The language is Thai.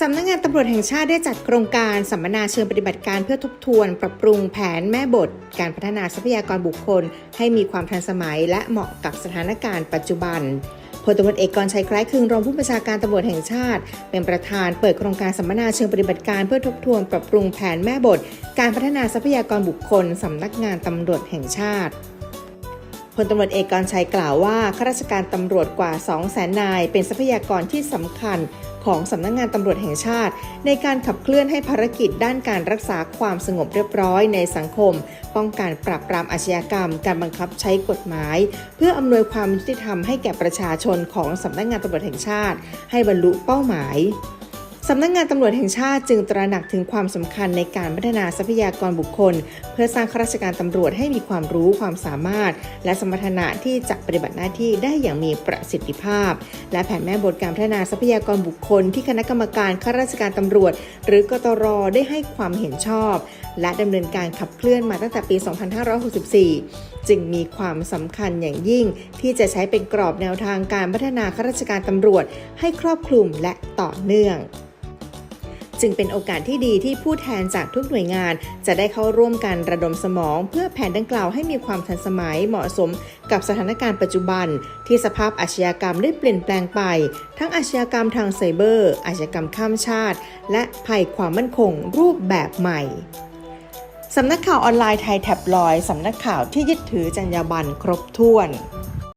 สำนักงานตำรวจแห่งชาติได้จัดโครงการสัมมนาเชิงปฏิบัติการเพื่อทบทวน ปรับปรุงแผนแม่บท การพัฒนาทรัพยากรบุคคล ให้มีความทันสมัย และเหมาะกับสถานการณ์ปัจจุบันพลตำรวจเอกกรชัยคล้ายคลึงรองผู้บัญชาการตำรวจแห่งชาติ เป็นประธานเปิดโครงการสัมมนาเชิงปฏิบัติการเพื่อทบทวน ปรับปรุงแผนแม่บท การพัฒนาทรัพยากรบุคคลสำนักงานตำรวจแห่งชาติพลตำรวจเอกกรชัยกล่าวว่าข้าราชการตำรวจกว่า 2 0 0แสนนาย เป็นทรัพยากรที่สำคัญ ของสำนักงานตำรวจแห่งชาติ ในการขับเคลื่อนให้ภารกิจด้านการรักษาความสงบเรียบร้อยในสังคม ป้องกันปราบปรามอาชญากรรม การบังคับใช้กฎหมาย เพื่ออำนวยความยุติธรรมให้แก่ประชาชนของสำนักงานตำรวจแห่งชาติ ให้บรรลุเป้าหมาย สำนักงานตำรวจแห่งชาติจึงตระหนักถึงความสำคัญในการพัฒนาทรัพยากรบุคคล เพื่อสร้างข้าราชการตำรวจให้มีความรู้ความสามารถ และสมรรถนะที่จะปฏิบัติหน้าที่ได้อย่างมีประสิทธิภาพ และแผนแม่บทการพัฒนาทรัพยากรบุคคล ที่คณะกรรมการข้าราชการตำรวจ หรือกตรได้ให้ความเห็นชอบ และดำเนินการขับเคลื่อนมาตั้งแต่ปี 2564 จึงมีความสำคัญอย่างยิ่ง ที่จะใช้เป็นกรอบแนวทางการพัฒนาข้าราชการตำรวจ ให้ครอบคลุมและต่อเนื่อง จึงเป็นโอกาสที่ดีที่ผู้แทนจากทุกหน่วยงาน จะได้เข้าร่วมกันระดมสมอง เพื่อแผนดังกล่าวให้มีความทันสมัยเหมาะสมกับสถานการณ์ปัจจุบัน ที่สภาพอาชญากรรมได้เปลี่ยนแปลงไป ทั้งอาชญากรรมทางไซเบอร์ อาชญากรรมข้ามชาติ และภัยความมั่นคงรูปแบบใหม่สำนักข่าวออนไลน์ไทยแท็บลอย สำนักข่าวที่ยึดถือจรรยาบรรณครบถ้วน